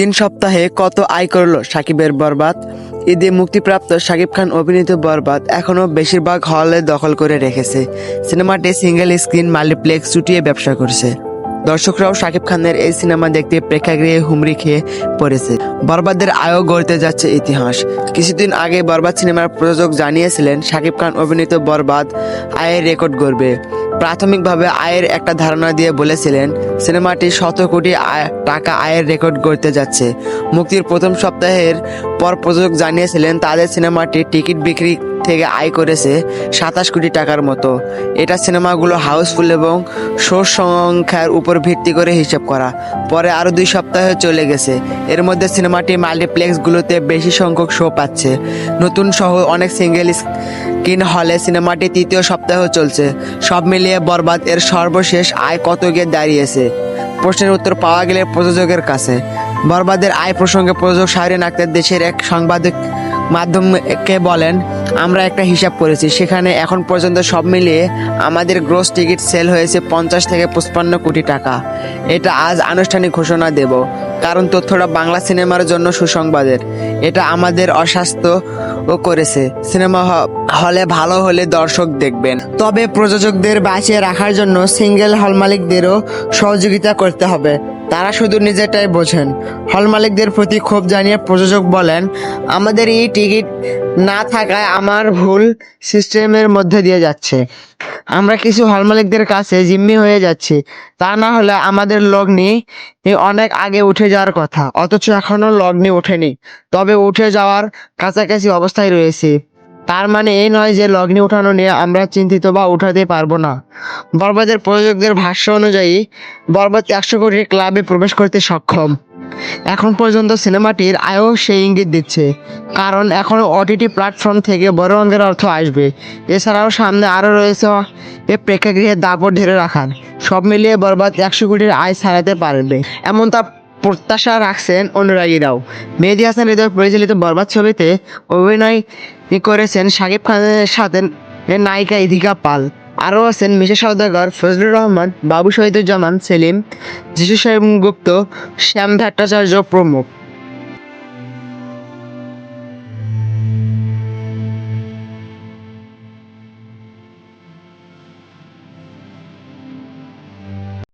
তিন সপ্তাহে কত আয় করল সাকিবের বরবাদ? ঈদে মুক্তিপ্রাপ্ত সাকিব খান অভিনীত বরবাদ এখনও বেশিরভাগ হলে দখল করে রেখেছে। সিনেমাটি সিঙ্গেল স্ক্রিন মাল্টিপ্লেক্স চুটিয়ে ব্যবসা করছে। দর্শকরাও শাকিব খানের এই সিনেমা দেখতে প্রেক্ষাগৃহে হুমড়ি খেয়ে পড়েছে। বরবাদের আয়ও গড়তে যাচ্ছে ইতিহাস। কিছুদিন আগে বরবাদ সিনেমার প্রযোজক জানিয়েছিলেন, শাকিব খান অভিনীত বরবাদ আয়ের রেকর্ড গড়বে। প্রাথমিকভাবে আয়ের একটা ধারণা দিয়ে বলেছিলেন, সিনেমাটি শত কোটি টাকা আয়ের রেকর্ড গড়তে যাচ্ছে। মুক্তির প্রথম সপ্তাহের পর প্রযোজক জানিয়েছিলেন, তাদের সিনেমাটি টিকিট বিক্রি থেকে আয় করেছে সাতাশ কোটি টাকার মতো। এটা সিনেমাগুলো হাউসফুল এবং শো সংখ্যার উপর ভিত্তি করে হিসাব করা। পরে আরও দুই সপ্তাহে চলে গেছে। এর মধ্যে সিনেমাটি মাল্টিপ্লেক্সগুলোতে বেশি সংখ্যক শো পাচ্ছে। নতুন সহ অনেক সিঙ্গেল স্ক্রিন হলে সিনেমাটি তৃতীয় সপ্তাহ চলছে। সব মিলিয়ে বরবাদ এর সর্বশেষ আয় কত গিয়ে দাঁড়িয়েছে? প্রশ্নের উত্তর পাওয়া গেলে প্রযোজকের কাছে। বরবাদের আয় প্রসঙ্গে প্রযোজক শাহরিন আক্তার দেশের এক সাংবাদিক মাধ্যমকে বলেন, আমরা একটা হিসাব করেছি। সেখানে এখন পর্যন্ত সব মিলিয়ে আমাদের গ্রোস টিকিট সেল হয়েছে পঞ্চাশ থেকে পঁচপান্ন কোটি টাকা। এটা আজ আনুষ্ঠানিক ঘোষণা দেব। কারণ তথ্যটা বাংলা সিনেমার জন্য সুসংবাদের। এটা আমাদের অস্বাস্থ্য ও করেছে। সিনেমা হলে ভালো হলে দর্শক দেখবেন। তবে প্রযোজকদের বাঁচিয়ে রাখার জন্য সিঙ্গেল হল মালিকদেরও সহযোগিতা করতে হবে। তারা শুধু নিজেরটাই বোঝেন। হল মালিকদের প্রতি ক্ষোভ জানিয়ে প্রযোজক বলেন, আমাদের এই টিকিট না থাকায় আমার ভুল সিস্টেমের মধ্যে দিয়ে যাচ্ছে। আমরা কিছু হল মালিকদের কাছে জিম্মি হয়ে যাচ্ছি। তা না হলে আমাদের লগ্নি অনেক আগে উঠে যাওয়ার কথা। অথচ এখনও লগ্নি ওঠেনি। তবে উঠে যাওয়ার কাছাকাছি অবস্থায় রয়েছে। তার মানে এই নয় যে লগ্নি উঠানো নিয়ে আমরা চিন্তিত বা উঠাতে পারব না। বরবাদের প্রযোজকদের ভাষ্য অনুযায়ী, বরবাদ একশো কোটি ক্লাবে প্রবেশ করতে সক্ষম। এখন পর্যন্ত সিনেমাটির আয়ও সেই ইঙ্গিত দিচ্ছে। কারণ এখন ওটিটি প্ল্যাটফর্ম থেকে বড় অঙ্কের অর্থ আসবে। এছাড়াও সামনে আরও রয়েছে এ প্রেক্ষাগৃহের দাপট ধরে রাখার। সব মিলিয়ে বরবাদ একশো কোটির আয় ছাড়াতে পারবে। এমন তা প্রত্যাশা রাখছেন অনুরাগীরাও মেহেদি হাসান হৃদয় পরিচালিত বরবাদ ছবিতে অভিনয় করেছেন শাকিব খানের সাথে নায়িকা ইধিকা পাল। আরও আছেন মিশা সওদাগর, ফজলুর রহমান, বাবু শহীদুজ্জামান, সেলিম, যিশু সাহেব গুপ্ত শ্যাম ভট্টাচার্য প্রমুখ।